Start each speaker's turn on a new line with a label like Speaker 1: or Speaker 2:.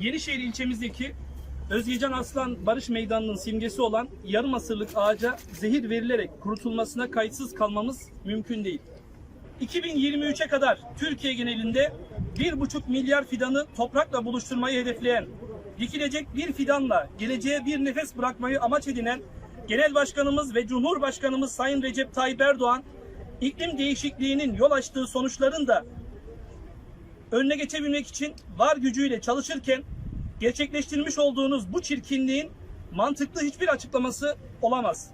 Speaker 1: Yenişehir ilçemizdeki Özgecan Aslan Barış Meydanı'nın simgesi olan yarım asırlık ağaca zehir verilerek kurutulmasına kayıtsız kalmamız mümkün değil. 2023'e kadar Türkiye genelinde 1,5 milyar fidanı toprakla buluşturmayı hedefleyen, dikilecek bir fidanla geleceğe bir nefes bırakmayı amaç edinen Genel Başkanımız ve Cumhurbaşkanımız Sayın Recep Tayyip Erdoğan, iklim değişikliğinin yol açtığı sonuçların da önüne geçebilmek için var gücüyle çalışırken gerçekleştirmiş olduğunuz bu çirkinliğin mantıklı hiçbir açıklaması olamaz.